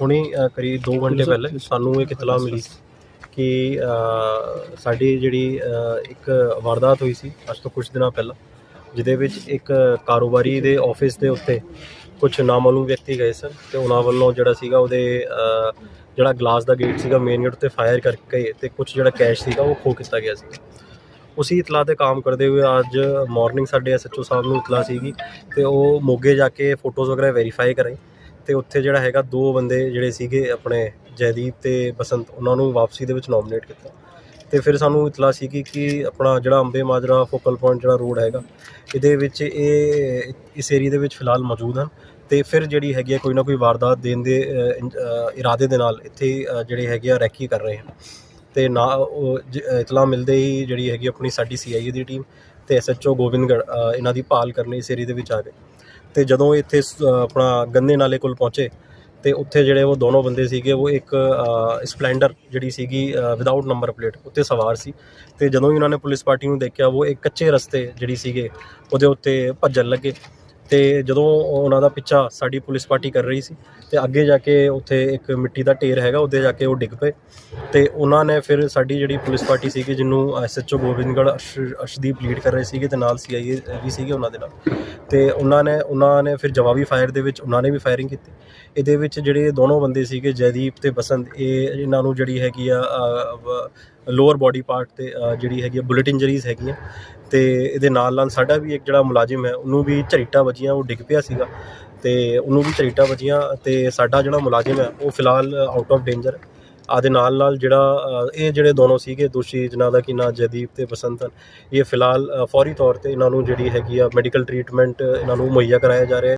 ਹੁਣੇ ਕਰੀਬ 2 ਘੰਟੇ ਪਹਿਲੇ ਸਾਨੂੰ ਇੱਕ ਇਤਲਾਹ ਮਿਲੀ ਕਿ ਸਾਡੀ ਜਿਹੜੀ ਇੱਕ ਵਾਰਦਾਤ ਹੋਈ ਸੀ ਅੱਜ ਤੋਂ ਕੁਝ ਦਿਨਾਂ ਪਹਿਲਾਂ ਜਿਹਦੇ ਵਿੱਚ ਇੱਕ ਕਾਰੋਬਾਰੀ ਦੇ ਆਫਿਸ ਦੇ ਉੱਤੇ ਕੁਝ ਨਾਮਾਲੂਮ ਵਿਅਕਤੀ ਗਏ ਸਨ ਤੇ ਉਹਨਾਂ ਵੱਲੋਂ ਜਿਹੜਾ ਸੀਗਾ ਉਹਦੇ ਜਿਹੜਾ ਗਲਾਸ ਦਾ ਗੇਟ ਸੀਗਾ ਮੇਨ ਗੇਟ ਉੱਤੇ ਫਾਇਰ ਕਰਕੇ ਤੇ ਕੁਝ ਜਿਹੜਾ ਕੈਸ਼ ਸੀਗਾ ਉਹ ਖੋਹ ਕੀਤਾ ਗਿਆ ਸੀ। ਉਸੇ ਇਤਲਾਹ ਤੇ ਕੰਮ ਕਰਦੇ ਹੋਏ ਅੱਜ ਮਾਰਨਿੰਗ ਸਾਡੇ ਐਸਐਚਓ ਸਾਹਿਬ ਨੂੰ ਇਤਲਾਹ ਸੀਗੀ ਤੇ ਉਹ ਮੋਗੇ ਜਾ ਕੇ ਫੋਟੋਜ਼ ਵਗੈਰਾ ਵੈਰੀਫਾਈ ਕਰਾਈ। ਤੇ ਉੱਥੇ ਜਿਹੜਾ ਹੈਗਾ ਦੋ ਬੰਦੇ ਜਿਹੜੇ ਸੀਗੇ ਆਪਣੇ ਜੈਦੀਪ ਤੇ ਬਸੰਤ ਉਹਨਾਂ ਨੂੰ ਵਾਪਸੀ ਦੇ ਵਿੱਚ ਨੋਮੀਨੇਟ ਕੀਤਾ। ਤੇ ਫਿਰ ਸਾਨੂੰ ਇਤਲਾਹ ਸੀ ਕਿ ਕਿ ਆਪਣਾ ਜਿਹੜਾ ਅੰਬੇ ਮਾਜਰਾ ਫੋਕਲ ਪੁਆਇੰਟ ਜਿਹੜਾ ਰੋਡ ਹੈਗਾ ਇਹਦੇ ਵਿੱਚ ਇਹ ਇਸ ਏਰੀਆ ਦੇ ਵਿੱਚ ਫਿਲਹਾਲ ਮੌਜੂਦ ਹਨ। ਤੇ ਫਿਰ ਜਿਹੜੀ ਹੈਗੀ ਆ ਕੋਈ ਨਾ ਕੋਈ ਵਾਰਦਾਤ ਦੇਣ ਦੇ ਇਰਾਦੇ ਦੇ ਨਾਲ ਇੱਥੇ ਜਿਹੜੇ ਹੈਗੇ ਆ ਰੈਕੀ ਕਰ ਰਹੇ ਹਨ। ਤੇ ਨਾ ਉਹ ਜ- ਇਤਲਾਹ ਮਿਲਦੇ ਹੀ ਜਿਹੜੀ ਹੈਗੀ ਆਪਣੀ ਸਾਡੀ ਸੀਆਈਏ ਦੀ ਟੀਮ ਤੇ ਐਸਐਚਓ ਗੋਬਿੰਦਗੜ ਅ, ਇਹਨਾਂ ਦੀ ਭਾਲ ਕਰਨ ਲਈ ਇਸ ਏਰੀਏ ਦੇ ਵਿੱਚ ਆ ਗਏ ਤੇ ਜਦੋਂ ਇੱਥੇ ਆਪਣਾ ਗੰਨੇ ਨਾਲੇ ਕੋਲ ਪਹੁੰਚੇ ਤੇ ਉੱਥੇ ਜਿਹੜੇ ਉਹ ਦੋਨੋਂ ਬੰਦੇ ਸੀਗੇ, ਉਹ ਇੱਕ ਸਪਲੈਂਡਰ ਜਿਹੜੀ ਸੀਗੀ ਵਿਦਆਊਟ ਨੰਬਰ ਪਲੇਟ ਉੱਤੇ ਸਵਾਰ ਸੀ ਤੇ ਜਦੋਂ ਹੀ ਉਹਨਾਂ ਨੇ ਪੁਲਿਸ ਪਾਰਟੀ ਨੂੰ ਦੇਖਿਆ, ਉਹ ਇੱਕ ਕੱਚੇ ਰਸਤੇ ਜਿਹੜੀ ਸੀਗੇ ਉਹਦੇ ਉੱਤੇ ਭੱਜਣ ਲੱਗੇ। ਤੇ ਜਦੋਂ ਉਹਨਾਂ ਦਾ ਪਿੱਛਾ ਸਾਡੀ ਪੁਲਿਸ ਪਾਰਟੀ ਕਰ ਰਹੀ ਸੀ ਤੇ ਅੱਗੇ ਜਾ ਕੇ ਉੱਥੇ ਇੱਕ ਮਿੱਟੀ ਦਾ ਢੇਰ ਹੈਗਾ, ਉਹਦੇ ਜਾ ਕੇ ਉਹ ਡਿੱਗ ਪਏ। ਤੇ ਉਹਨਾਂ ਨੇ ਫਿਰ ਸਾਡੀ ਜਿਹੜੀ ਪੁਲਿਸ ਪਾਰਟੀ ਸੀਗੀ, ਜਿਹਨੂੰ ਐਸਐਚਓ ਗੋਬਿੰਦਗੜ੍ਹ ਅਰਸ਼- ਅਰਸ਼ਦੀਪ ਲੀਡ ਕਰ ਰਹੇ ਸੀਗੇ ਤੇ ਨਾਲ ਸੀਆਈਏ ਵੀ ਸੀਗੇ ਉਹਨਾਂ ਦੇ ਨਾਲ। ਤੇ ਉਹਨਾਂ ਨੇ ਉਹਨਾਂ ਨੇ ਫਿਰ ਜਵਾਬੀ ਫਾਇਰ ਦੇ ਵਿੱਚ ਉਹਨਾਂ ਨੇ ਵੀ ਫਾਇਰਿੰਗ ਕੀਤੀ। ਇਹਦੇ ਵਿੱਚ ਜਿਹੜੇ ਦੋਨੋਂ ਬੰਦੇ ਸੀਗੇ, ਜੈਦੀਪ ਤੇ ਬਸੰਤ, ਇਹ ਇਹਨਾਂ ਨੂੰ ਜਿਹੜੀ ਹੈਗੀ ਆ ਲੋਅਰ ਬਾਡੀ ਪਾਰਟ ਤੇ ਜਿਹੜੀ ਹੈਗੀ ਆ ਬੁਲਟ ਇੰਜਰੀਜ਼ ਹੈਗੀਆਂ। ਤੇ ਇਹਦੇ ਨਾਲ ਨਾਲ ਸਾਡਾ ਵੀ ਇੱਕ ਜਿਹੜਾ ਮੁਲਾਜ਼ਮ ਹੈ, ਉਹਨੂੰ ਵੀ ਝਰੀਟਾਂ ਵੱਜੀਆਂ, ਉਹ ਡਿੱਗ ਪਿਆ ਸੀਗਾ। ਤੇ ਉਹਨੂੰ ਵੀ ਝਰੀਟਾਂ ਵੱਜੀਆਂ ਤੇ ਸਾਡਾ ਜਿਹੜਾ ਮੁਲਾਜ਼ਮ ਹੈ, ਉਹ ਫਿਲਹਾਲ ਆਊਟ ਆਫ ਡੇਂਜਰ ਆਦੇ ਨਾਲ ਨਾਲ ਜਿਹੜਾ ਇਹ ਜਿਹੜੇ ਦੋਨੋਂ ਸੀਗੇ, ਦੋਸ਼ੀ ਜਿਨ੍ਹਾਂ ਦਾ ਕਿ ਨਾਂ, ਜੈਦੀਪ ਤੇ ਬਸੰਤ, ਇਹ ਫਿਲਹਾਲ ਫੌਰੀ ਤੌਰ ਤੇ ਇਹਨਾਂ ਨੂੰ ਜਿਹੜੀ ਹੈਗੀ ਆ ਮੈਡੀਕਲ ਟਰੀਟਮੈਂਟ ਇਹਨਾਂ ਨੂੰ ਮੁਹੱਈਆ ਕਰਾਇਆ ਜਾ ਰਿਹਾ ਹੈ।